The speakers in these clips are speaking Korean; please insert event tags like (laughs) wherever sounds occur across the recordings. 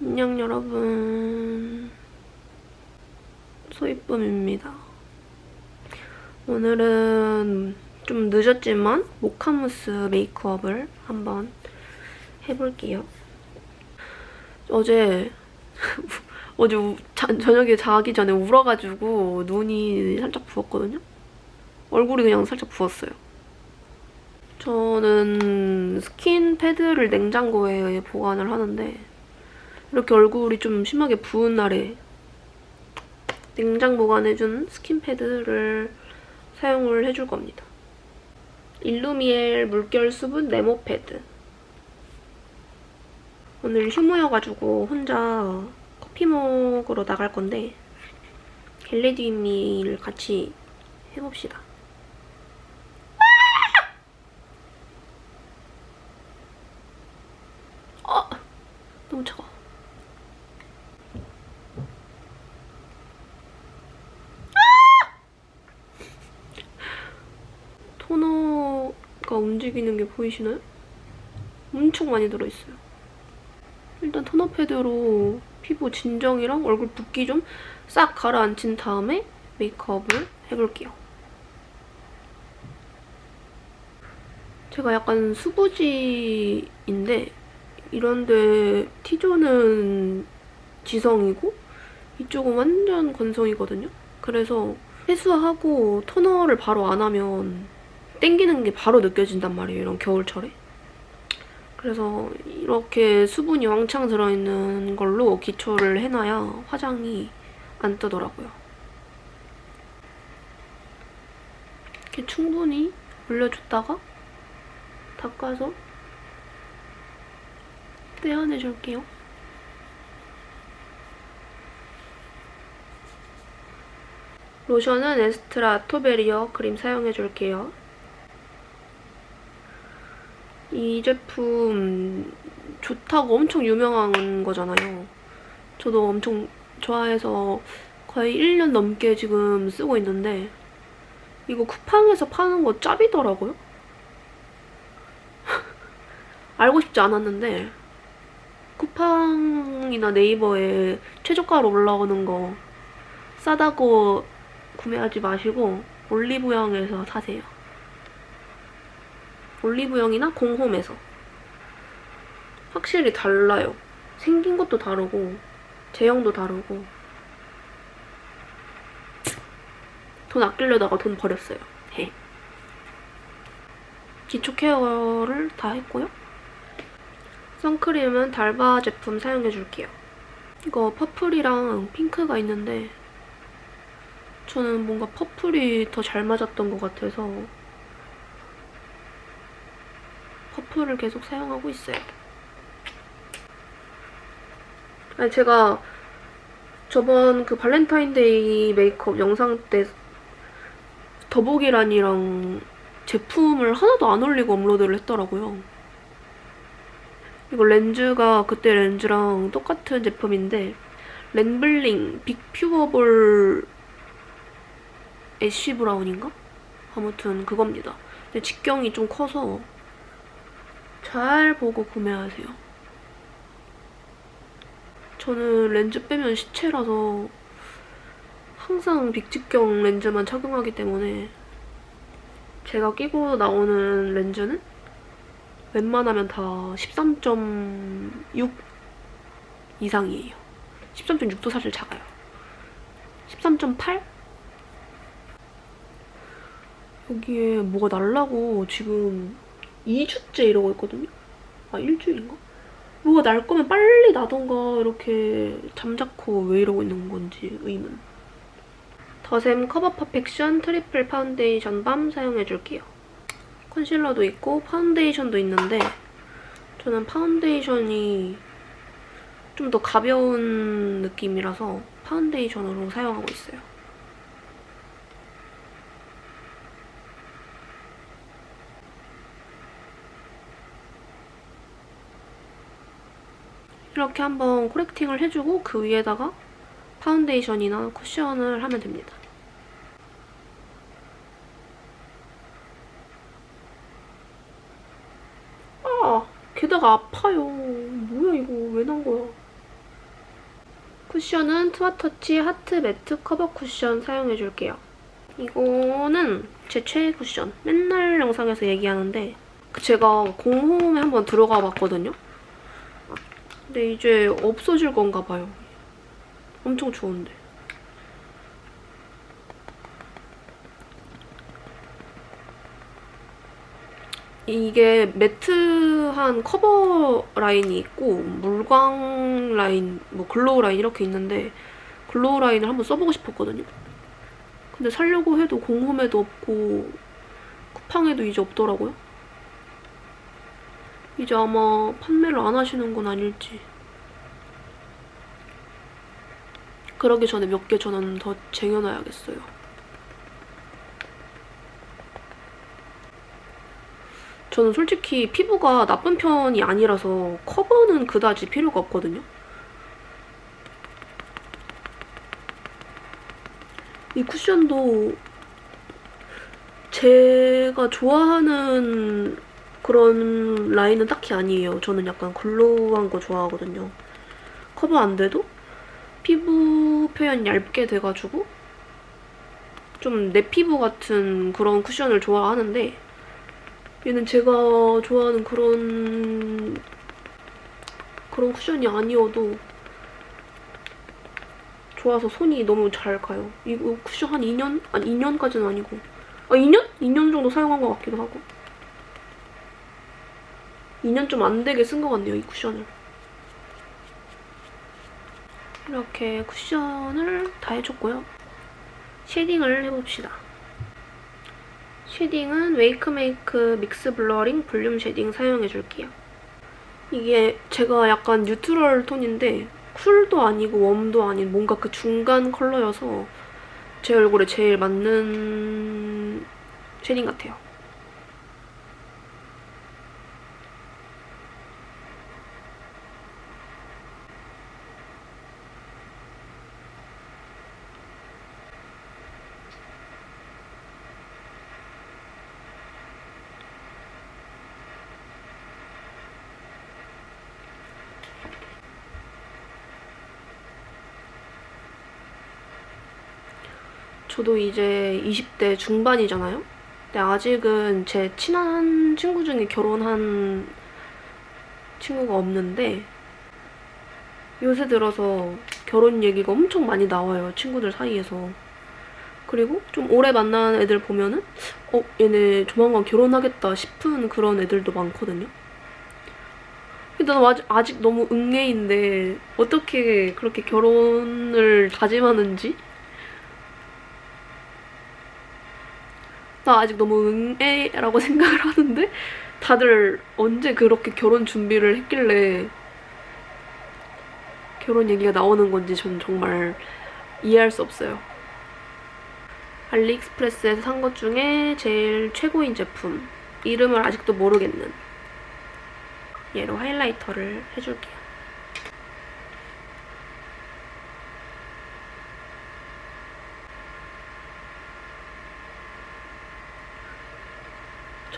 안녕 여러분. 소이쁨입니다. 오늘은 좀 늦었지만 모카무스 메이크업을 한번 해볼게요. 어제 (laughs) 어제 우- 자- 저녁에 자기 전에 울어가지고 눈이 살짝 부었거든요? 얼굴이 그냥 살짝 부었어요. 저는 스킨 패드를 냉장고에 보관을 하는데 이렇게 얼굴이 좀 심하게 부은 날에 냉장 보관해준 스킨 패드를 사용을 해줄 겁니다. 일루미엘 물결 수분 네모 패드. 오늘 휴무여가지고 혼자 커피 먹으러 나갈 건데 겟레디미를 같이 해봅시다. 아! 너무 차가워. 토너가 움직이는 게 보이시나요? 엄청 많이 들어있어요. 일단 토너 패드로 피부 진정이랑 얼굴 붓기 좀 싹 가라앉힌 다음에 메이크업을 해볼게요. 제가 약간 수부지인데 이런데 T존은 지성이고 이쪽은 완전 건성이거든요. 그래서 세수하고 토너를 바로 안 하면 땡기는 게 바로 느껴진단 말이에요. 이런 겨울철에. 그래서 이렇게 수분이 왕창 들어있는 걸로 기초를 해놔야 화장이 안 뜨더라고요. 이렇게 충분히 올려줬다가 닦아서 떼어내줄게요. 로션은 에스트라 아토베리어 크림 사용해줄게요. 이 제품 좋다고 엄청 유명한 거잖아요. 저도 엄청 좋아해서 거의 1년 넘게 지금 쓰고 있는데 이거 쿠팡에서 파는 거 짭이더라고요. (laughs) 알고 싶지 않았는데 쿠팡이나 네이버에 최저가로 올라오는 거 싸다고 구매하지 마시고 올리브영에서 사세요. 올리브영이나 공홈에서 확실히 달라요. 생긴 것도 다르고 제형도 다르고 돈 아끼려다가 돈 버렸어요. 헤. 기초 케어를 다 했고요. 선크림은 달바 제품 사용해줄게요. 이거 퍼플이랑 핑크가 있는데 저는 뭔가 퍼플이 더 잘 맞았던 것 같아서 퍼플을 계속 사용하고 있어요. 아니 제가 저번 그 발렌타인데이 메이크업 영상 때 더보기란이랑 제품을 하나도 안 올리고 업로드를 했더라고요. 이거 렌즈가 그때 렌즈랑 똑같은 제품인데 렌블링 빅퓨어볼 애쉬 브라운인가? 아무튼 그겁니다. 근데 직경이 좀 커서 잘 보고 구매하세요. 저는 렌즈 빼면 시체라서 항상 빅직경 렌즈만 착용하기 때문에 제가 끼고 나오는 렌즈는 웬만하면 다 13.6 이상이에요. 13.6도 사실 작아요. 13.8? 여기에 뭐가 날라고 지금 2주째 이러고 있거든요? 아, 일주일인가? 뭐가 날 거면 빨리 나던가 이렇게 잠자코 왜 이러고 있는 건지 의문. 더샘 커버 퍼펙션 트리플 파운데이션 밤 사용해줄게요. 컨실러도 있고 파운데이션도 있는데 저는 파운데이션이 좀 더 가벼운 느낌이라서 파운데이션으로 사용하고 있어요. 이렇게 한번 코렉팅을 해주고 그 위에다가 파운데이션이나 쿠션을 하면 됩니다. 아, 게다가 아파요. 뭐야 이거 왜 난 거야? 쿠션은 트와터치 하트 매트 커버 쿠션 사용해줄게요. 이거는 제 최애 쿠션. 맨날 영상에서 얘기하는데 제가 공홈에 한번 들어가 봤거든요. 근데 이제 없어질 건가 봐요. 엄청 좋은데. 이게 매트한 커버 라인이 있고 물광 라인, 뭐 글로우 라인 이렇게 있는데 글로우 라인을 한번 써보고 싶었거든요. 근데 살려고 해도 공홈에도 없고 쿠팡에도 이제 없더라고요. 이제 아마 판매를 안 하시는 건 아닐지. 그러기 전에 몇 개 저는 더 쟁여놔야겠어요. 저는 솔직히 피부가 나쁜 편이 아니라서 커버는 그다지 필요가 없거든요. 이 쿠션도 제가 좋아하는 그런 라인은 딱히 아니에요. 저는 약간 글로우한 거 좋아하거든요. 커버 안 돼도 피부 표현 얇게 돼가지고 좀 내 피부 같은 그런 쿠션을 좋아하는데 얘는 제가 좋아하는 그런 그런 쿠션이 아니어도 좋아서 손이 너무 잘 가요. 이거 쿠션 한 2년? 아니 2년까지는 아니고 아 2년? 2년 정도 사용한 것 같기도 하고 2년 좀 안 되게 쓴 것 같네요 이 쿠션을. 이렇게 쿠션을 다 해줬고요. 쉐딩을 해봅시다. 쉐딩은 웨이크메이크 믹스 블러링 볼륨 쉐딩 사용해줄게요. 이게 제가 약간 뉴트럴 톤인데 쿨도 아니고 웜도 아닌 뭔가 그 중간 컬러여서 제 얼굴에 제일 맞는 쉐딩 같아요. 저도 이제 20대 중반이잖아요? 근데 아직은 제 친한 친구 중에 결혼한 친구가 없는데 요새 들어서 결혼 얘기가 엄청 많이 나와요. 친구들 사이에서. 그리고 좀 오래 만난 애들 보면은 어, 얘네 조만간 결혼하겠다 싶은 그런 애들도 많거든요. 근데 나는 아직, 아직 너무 응애인데 어떻게 그렇게 결혼을 다짐하는지 나 아직 너무 응애라고 (laughs) 생각을 하는데 다들 언제 그렇게 결혼 준비를 했길래 결혼 얘기가 나오는 건지 전 정말 이해할 수 없어요. 알리익스프레스에서 산 것 중에 제일 최고인 제품. 이름을 아직도 모르겠는. 얘로 하이라이터를 해줄게요.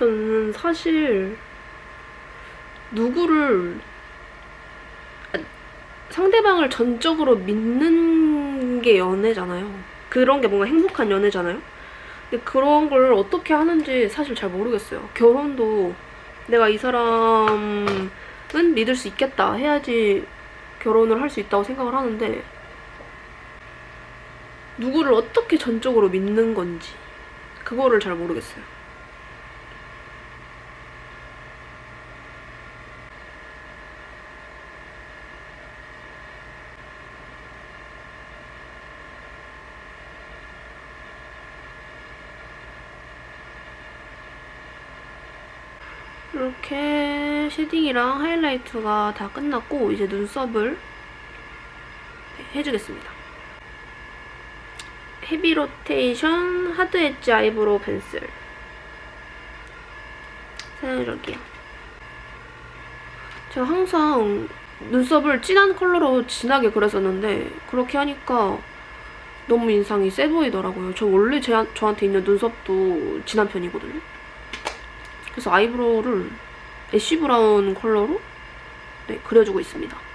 저는 사실 누구를 아, 상대방을 전적으로 믿는 게 연애잖아요. 그런 게 뭔가 행복한 연애잖아요. 근데 그런 걸 어떻게 하는지 사실 잘 모르겠어요. 결혼도 내가 이 사람은 믿을 수 있겠다 해야지 결혼을 할 수 있다고 생각을 하는데 누구를 어떻게 전적으로 믿는 건지 그거를 잘 모르겠어요. 이렇게 쉐딩이랑 하이라이트가 다 끝났고 이제 눈썹을 해주겠습니다. 헤비 로테이션 하드 엣지 아이브로우 펜슬 사용해줄게요. 제가 항상 눈썹을 진한 컬러로 진하게 그렸었는데 그렇게 하니까 너무 인상이 세 보이더라고요. 저 원래 제, 저한테 있는 눈썹도 진한 편이거든요. 그래서 아이브로우를 애쉬 브라운 컬러로 네, 그려주고 있습니다.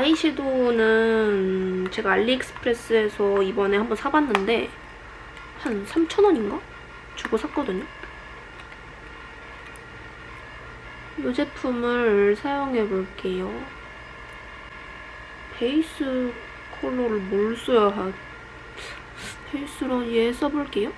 아이섀도우는 제가 알리익스프레스에서 이번에 한번 사봤는데 한 3,000원인가? 주고 샀거든요. 이 제품을 사용해 볼게요. 베이스 컬러를 뭘 써야 하... 베이스로 얘 써볼게요.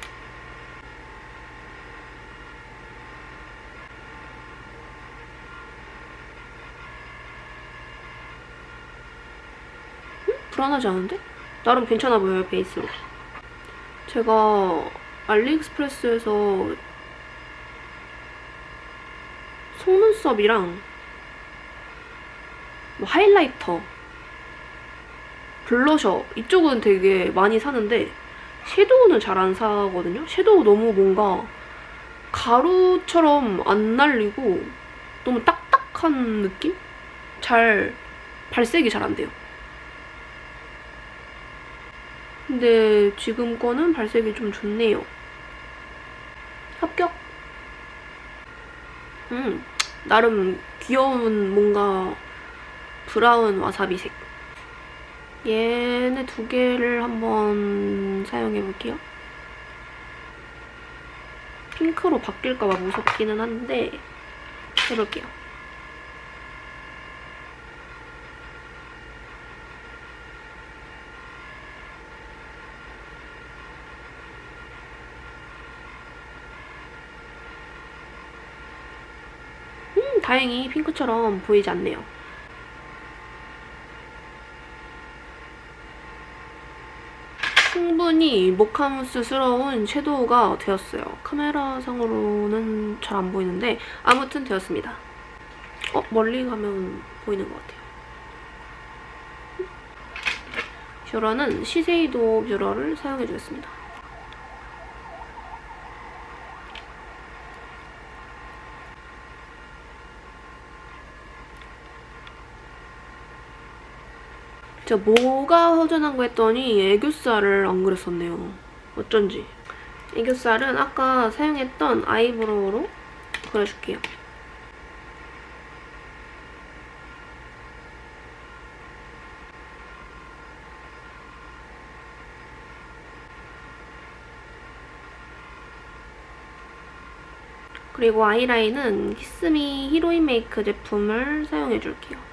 음? 불안하지 않은데? 나름 괜찮아 보여요, 베이스로. 제가 알리익스프레스에서 속눈썹이랑 뭐 하이라이터, 블러셔 이쪽은 되게 많이 사는데 섀도우는 잘 안 사거든요. 섀도우 너무 뭔가 가루처럼 안 날리고 너무 딱딱한 느낌? 잘 발색이 잘 안 돼요. 근데 지금 거는 발색이 좀 좋네요. 합격. 음, 나름 귀여운 뭔가 브라운 와사비색. 얘네 두 개를 한번 사용해 볼게요. 핑크로 바뀔까봐 무섭기는 한데 해볼게요. 음, 다행히 핑크처럼 보이지 않네요. 충분히 모카무스스러운 섀도우가 되었어요. 카메라 상으로는 잘 안 보이는데 아무튼 되었습니다. 어? 멀리 가면 보이는 것 같아요. 뷰러는 시세이도 뷰러를 사용해주겠습니다. 제가 뭐가 허전한 거 했더니 애교살을 안 그렸었네요. 어쩐지. 애교살은 아까 사용했던 아이브로우로 그려줄게요. 그리고 아이라인은 히스미 히로인 메이크 제품을 사용해줄게요.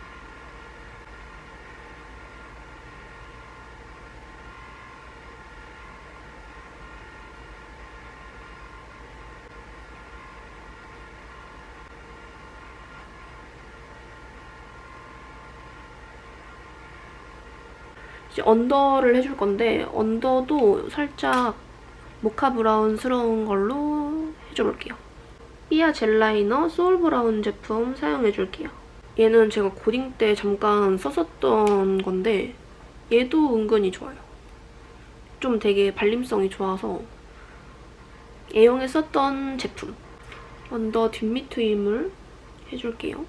언더를 해줄 건데 언더도 살짝 모카 브라운스러운 걸로 해줘볼게요. 삐아 젤 라이너 소울 브라운 제품 사용해줄게요. 얘는 제가 고딩 때 잠깐 썼었던 건데 얘도 은근히 좋아요. 좀 되게 발림성이 좋아서 애용했었던 제품. 언더 뒷밑 트임을 해줄게요.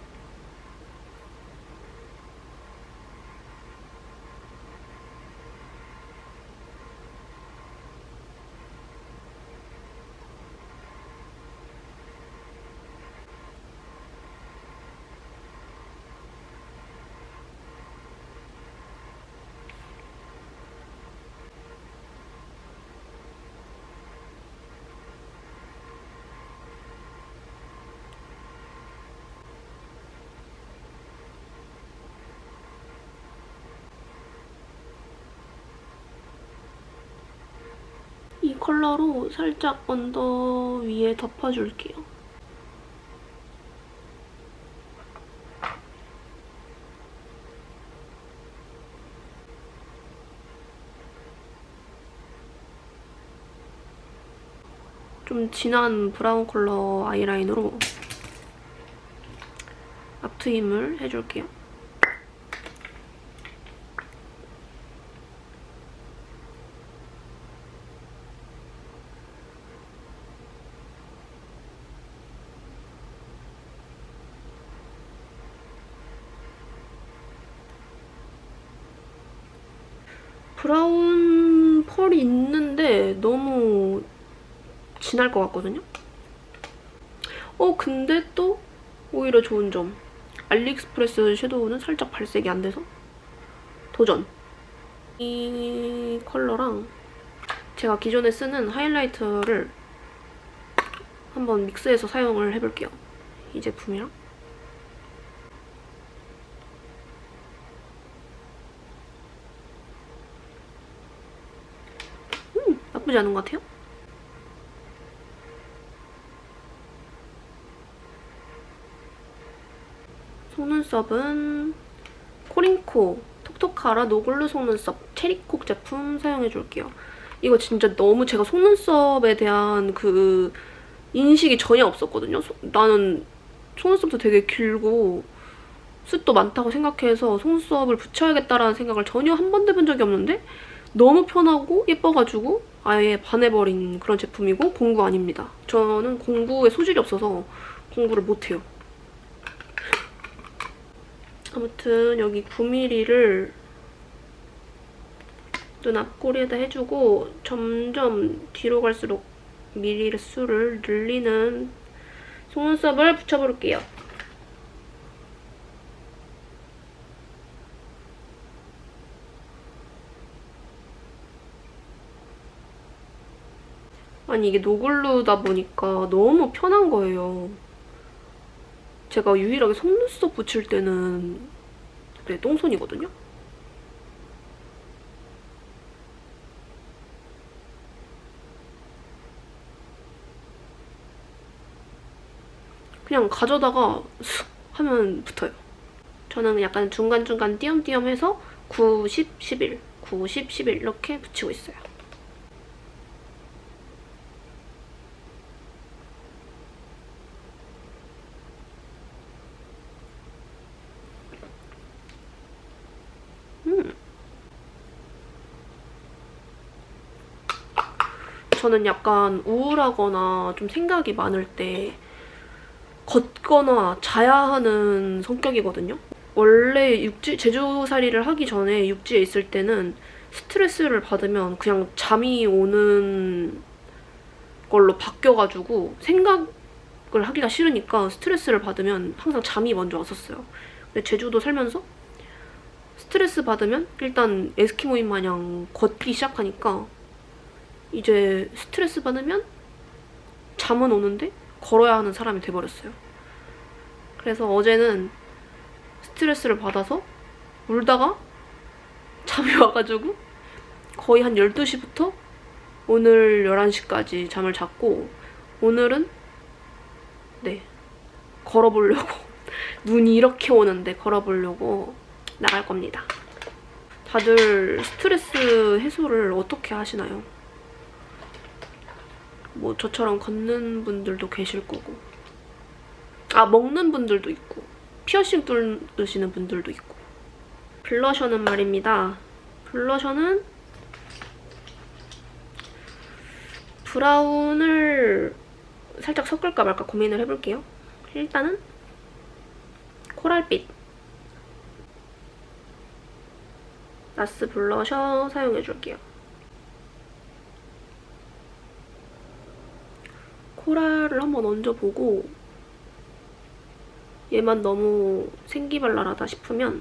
이 컬러로 살짝 언더 위에 덮어줄게요. 좀 진한 브라운 컬러 아이라인으로 앞트임을 해줄게요. 브라운 펄이 있는데 너무 진할 것 같거든요? 어, 근데 또 오히려 좋은 점. 알리익스프레스 섀도우는 살짝 발색이 안 돼서 도전. 이 컬러랑 제가 기존에 쓰는 하이라이터를 한번 믹스해서 사용을 해볼게요. 이 제품이랑. 음, 나쁘지 않은 것 같아요. 속눈썹은 코링코 톡톡하라 노글루 속눈썹 체리콕 제품 사용해줄게요. 이거 진짜 너무 제가 속눈썹에 대한 그 인식이 전혀 없었거든요. 소- 나는 속눈썹도 되게 길고 숱도 많다고 생각해서 속눈썹을 붙여야겠다라는 생각을 전혀 한 번도 해본 적이 없는데 너무 편하고 예뻐가지고 아예 반해버린 그런 제품이고 공구 아닙니다. 저는 공구에 소질이 없어서 공구를 못해요. 아무튼 여기 9mm를 눈 앞꼬리에다 해주고 점점 뒤로 갈수록 미리 수를 늘리는 속눈썹을 붙여볼게요. 아니 이게 노글루다 보니까 너무 편한 거예요. 제가 유일하게 속눈썹 붙일 때는 그래 똥손이거든요. 그냥 가져다가 슥 하면 붙어요. 저는 약간 중간중간 띄엄띄엄 해서 9, 10, 11, 9, 10, 11 이렇게 붙이고 있어요. 저는 약간 우울하거나 좀 생각이 많을 때 걷거나 자야 하는 성격이거든요. 원래 육지 제주살이를 하기 전에 육지에 있을 때는 스트레스를 받으면 그냥 잠이 오는 걸로 바뀌어가지고 생각을 하기가 싫으니까 스트레스를 받으면 항상 잠이 먼저 왔었어요. 근데 제주도 살면서 스트레스 받으면 일단 에스키모인 마냥 걷기 시작하니까 이제 스트레스 받으면 잠은 오는데 걸어야 하는 사람이 돼버렸어요. 그래서 어제는 스트레스를 받아서 울다가 잠이 와가지고 거의 한 12시부터 오늘 11시까지 잠을 잤고 오늘은 네 걸어보려고 (laughs) 눈이 이렇게 오는데 걸어보려고 나갈 겁니다. 다들 스트레스 해소를 어떻게 하시나요? 뭐 저처럼 걷는 분들도 계실 거고. 아 먹는 분들도 있고. 피어싱 뚫으시는 분들도 있고. 블러셔는 말입니다. 블러셔는 브라운을 살짝 섞을까 말까 고민을 해볼게요. 일단은 코랄빛. 나스 블러셔 사용해줄게요 코랄을 한번 얹어보고 얘만 너무 생기발랄하다 싶으면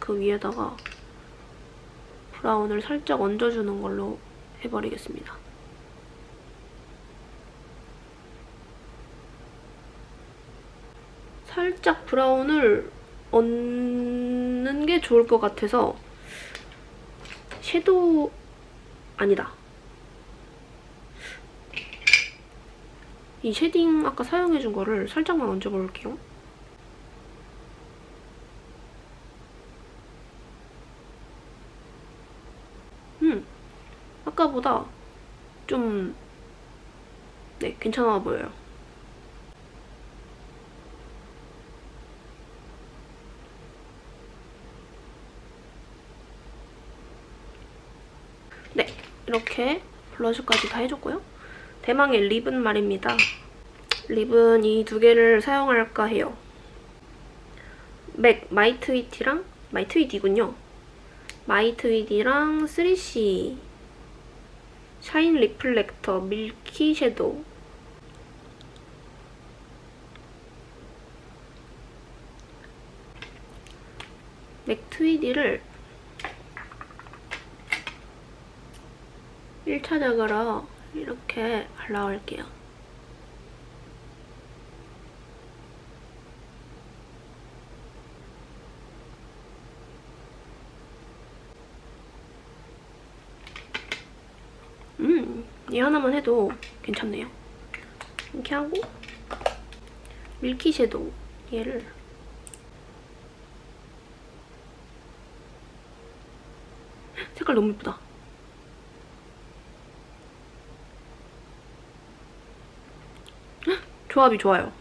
그 위에다가 브라운을 살짝 얹어주는 걸로 해버리겠습니다. 살짝 브라운을 얹는 게 좋을 것 같아서 섀도우 아니다. 이 쉐딩 아까 사용해준 거를 살짝만 얹어볼게요. 음, 아까보다 좀, 네, 괜찮아 보여요. 네, 이렇게 블러셔까지 다 해줬고요. 대망의 립은 말입니다. 립은 이 두 개를 사용할까 해요. 맥 마이트위티랑 마이트위디군요. 마이트위디랑 3C 샤인 리플렉터 밀키 섀도우 맥 트위디를 1차 자가라 이렇게 올라올게요. 음, 이 하나만 해도 괜찮네요. 이렇게 하고 밀키 섀도우 얘를 색깔 너무 예쁘다. 조합이 좋아요.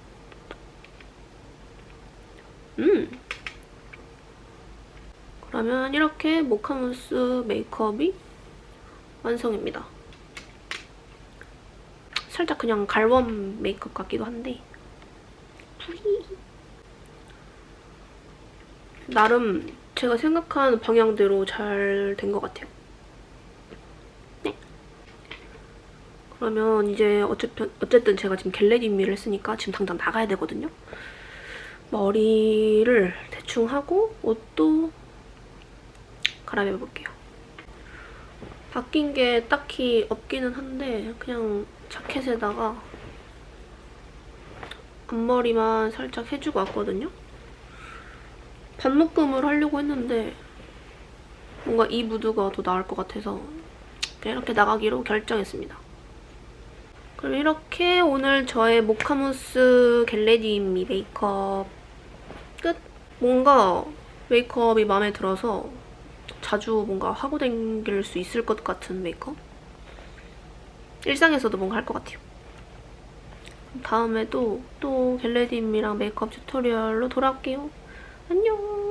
음. 그러면 이렇게 모카무스 메이크업이 완성입니다. 살짝 그냥 갈웜 메이크업 같기도 한데. 나름 제가 생각한 방향대로 잘 된 것 같아요. 그러면 이제 어쨌든, 어쨌든 제가 지금 겟레디미를 했으니까 지금 당장 나가야 되거든요. 머리를 대충 하고 옷도 갈아입어볼게요. 바뀐 게 딱히 없기는 한데 그냥 자켓에다가 앞머리만 살짝 해주고 왔거든요. 반묶음을 하려고 했는데 뭔가 이 무드가 더 나을 것 같아서 이렇게 나가기로 결정했습니다. 그럼 이렇게 오늘 저의 모카무스 겟레디미 메이크업 끝! 뭔가 메이크업이 마음에 들어서 자주 뭔가 하고 다닐 수 있을 것 같은 메이크업? 일상에서도 뭔가 할 것 같아요. 다음에도 또 겟레디미랑 메이크업 튜토리얼로 돌아올게요. 안녕!